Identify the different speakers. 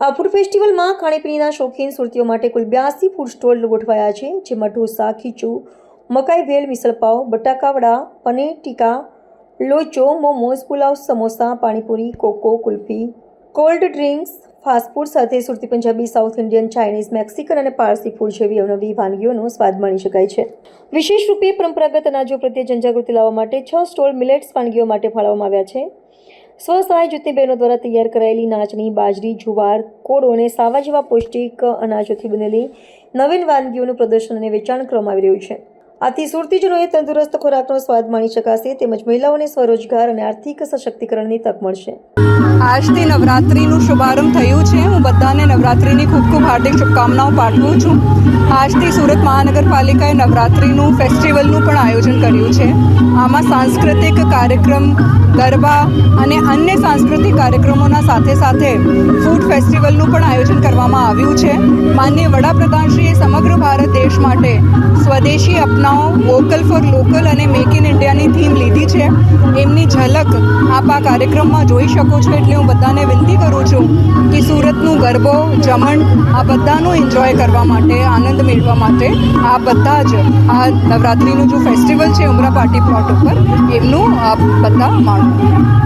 Speaker 1: આ ફૂડ ફેસ્ટિવલમાં ખાણીપીણીના શોખીન સુરતીઓ માટે કુલ બ્યાસી ફૂડ સ્ટોલ ગોઠવાયા છે, જેમાં ઢોસા, ખીચું, મકાઈ bhel મિસળપાવ batata vada paneer tikka, locho, momos, pulao, samosa, panipuri, coco, kulfi, cold drinks fast food સાથે Surti Punjabi, south Indian, Chinese, Mexican અને પારસી ફૂડ જેવી અવનવી વાનગીઓનો સ્વાદ માણી શકાય છે. વિશેષ રૂપે પરંપરાગત અનાજો પ્રત્યે જનજાગૃતિ લાવવા માટે છ સ્ટોલ મિલેટ્સ વાનગીઓ માટે ફાળવવામાં આવ્યા છે. સ્વસહાય જૂથની બહેનો દ્વારા તૈયાર કરાયેલી નાચની બાજરી, જુવાર, કોળો અને સાવા જેવા પૌષ્ટિક અનાજોથી બનેલી નવીન વાનગીઓનું પ્રદર્શન અને વેચાણ કરવામાં આવી રહ્યું છે. આથી સુરતીજનોએ તંદુરસ્ત ખોરાકનો સ્વાદ માણી શકાશે તેમજ મહિલાઓને સ્વરોજગાર અને આર્થિક સશક્તિકરણની તક મળશે.
Speaker 2: આજથી નવરાત્રિનું શુભારંભ થયું છે. હું બધાને નવરાત્રિની ખૂબ ખૂબ હાર્દિક શુભકામનાઓ પાઠવું છું. આજથી સુરત મહાનગરપાલિકાએ નવરાત્રિનું ફેસ્ટિવલનું પણ આયોજન કર્યું છે. આમાં સાંસ્કૃતિક કાર્યક્રમ, ગરબા અને અન્ય સાંસ્કૃતિક કાર્યક્રમોના સાથે સાથે ફૂડ ફેસ્ટિવલનું પણ આયોજન કરવામાં આવ્યું છે. માનનીય વડાપ્રધાનશ્રીએ સમગ્ર ભારત દેશ માટે સ્વદેશી અપનાવો વોકલ ફોર લોકલ અને મેક ઇન ઇન્ડિયાની થીમ લીધી છે. એમની ઝલક આપ આ કાર્યક્રમમાં જોઈ શકો છો એટલે હું બધાને વિનંતી કરું છું કે સુરતનું ગરબો, જમણ આ બધાનું એન્જોય કરવા માટે, આનંદ મેળવવા માટે આ બધા જ આ નવરાત્રિનું જો ફેસ્ટિવલ છે ઉમરા પાર્ટી પ્લોટ ઉપર, એમનું આપ બધા માણો.